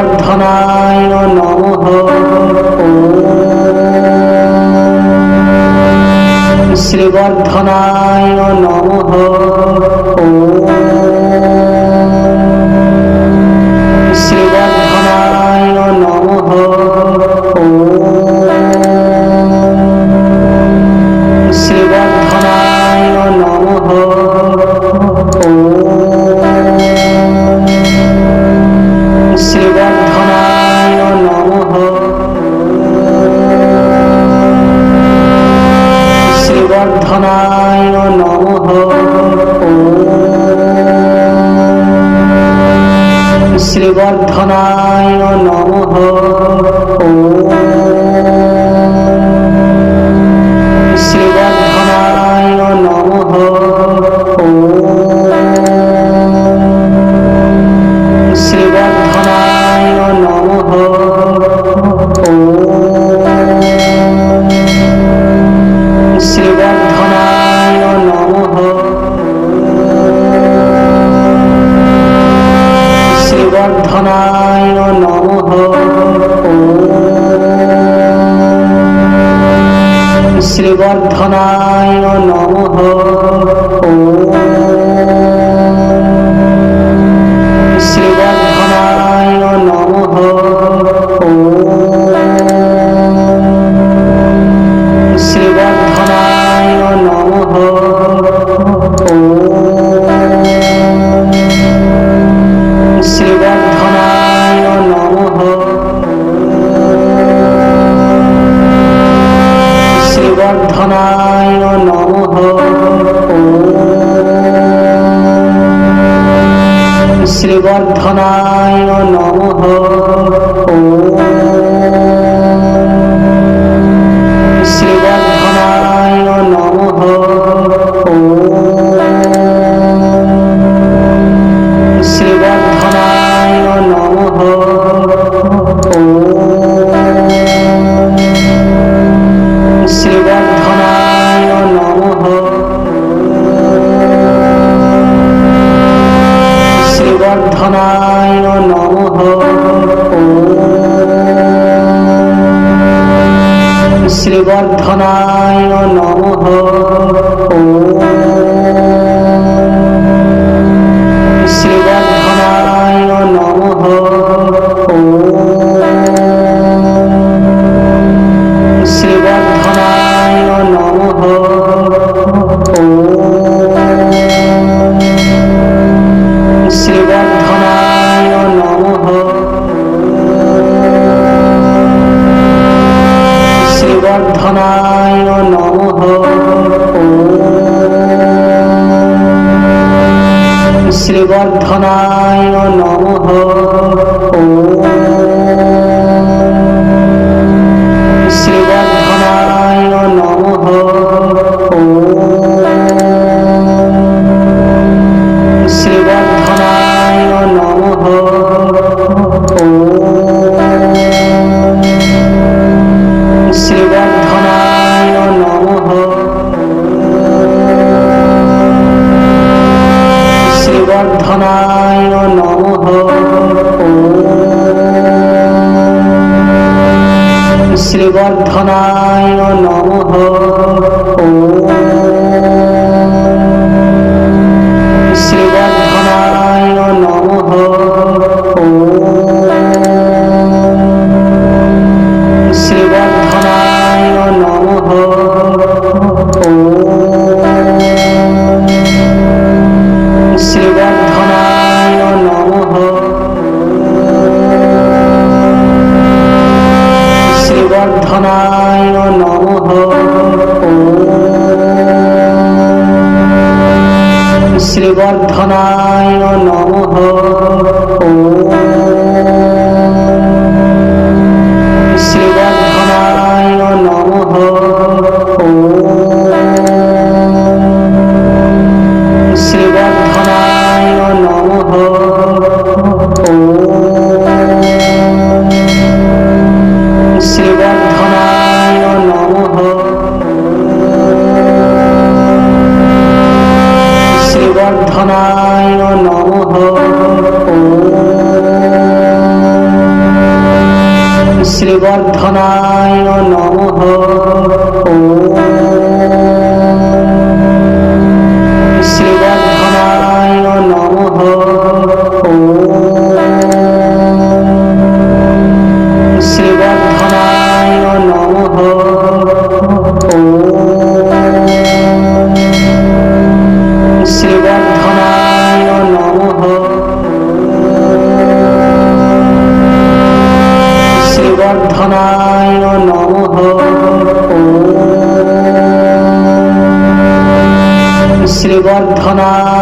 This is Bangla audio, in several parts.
গোবর্ধনায় নমঃ শ্রীবর্ধনায় শ্রীবর্ধনায় নমঃ। ও বর্ধনা গোবর্ধনায় নম শুভ্রায় নমঃ শ্রীবর্ধনায় নমঃ শ্রীবর্ধনায় নমঃ শ্রীবর্ধ নয়ন রামায় নমঃ শ্রীবর্ধনায় সহনায় নমঃ শ্রীবর্ধনায় no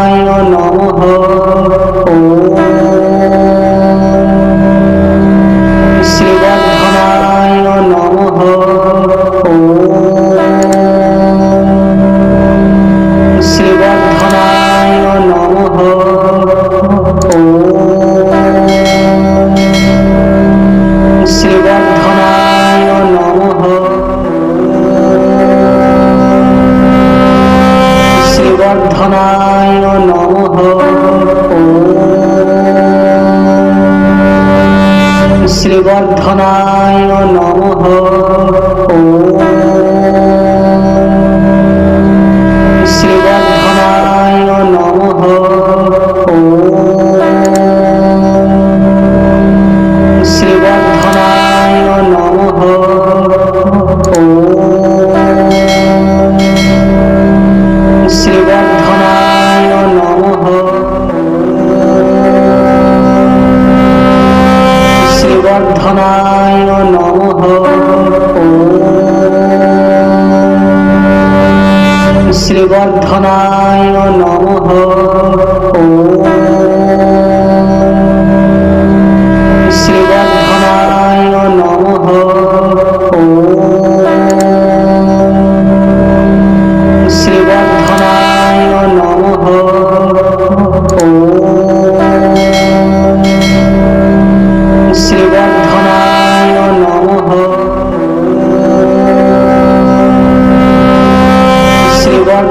আরাধনায় নমঃ। শ্রীবর্ধনায় নম।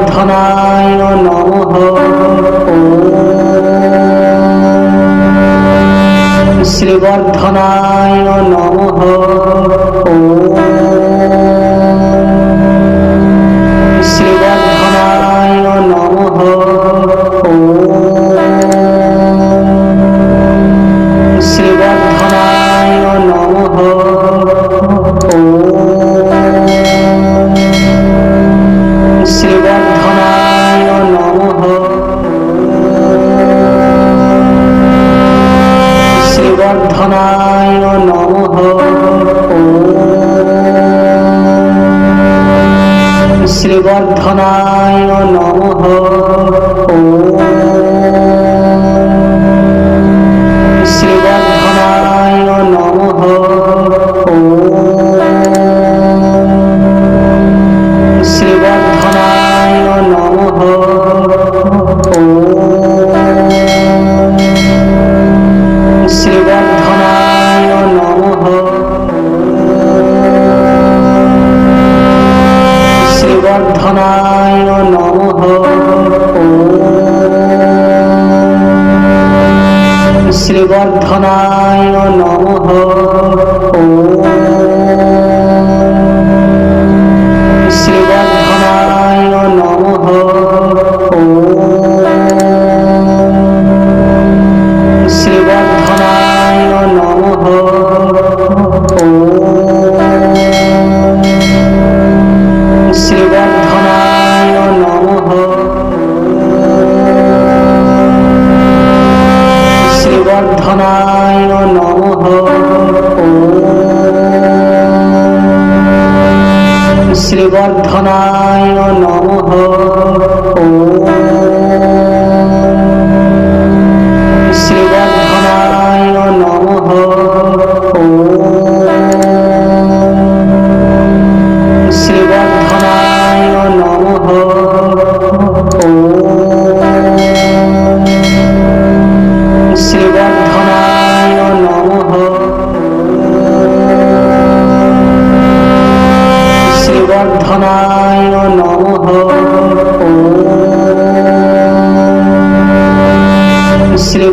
সম্বর্ধনায় নমঃ শ্রীবর্ধনায় বর্ধনা নমঃ বর্ধনায়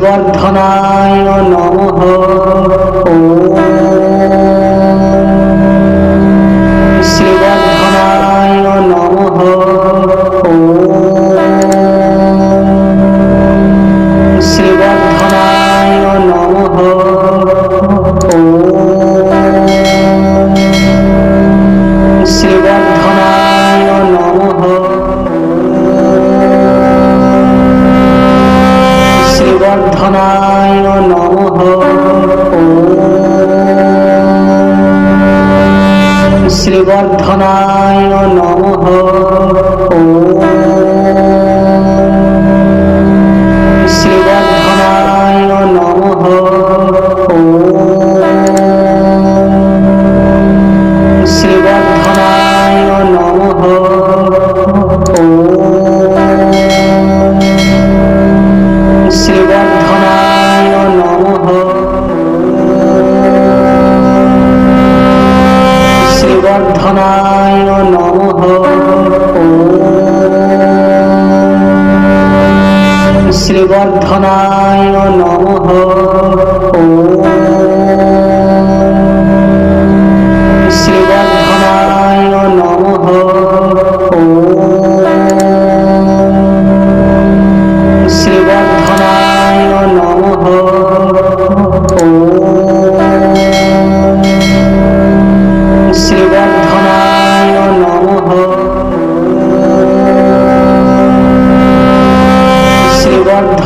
বর্ধনায়ন বর্ধনায় বর্ধনায় নমঃ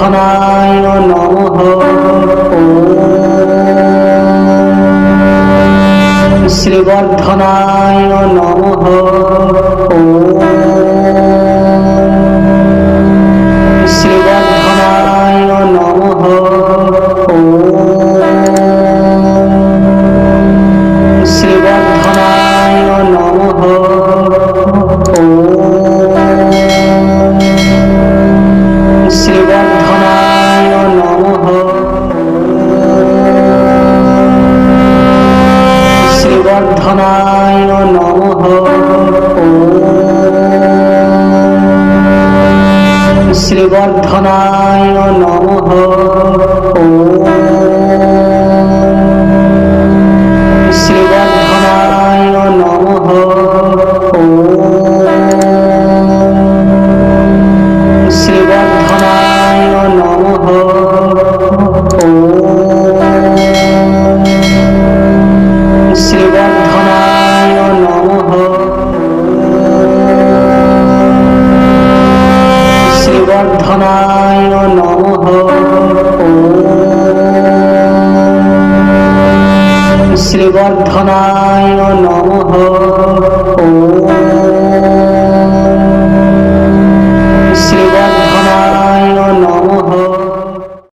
বুধায় নমঃ শ্রীবর্ধনায় শ্রীবর্ধনায় নম। ও গর্ধনায়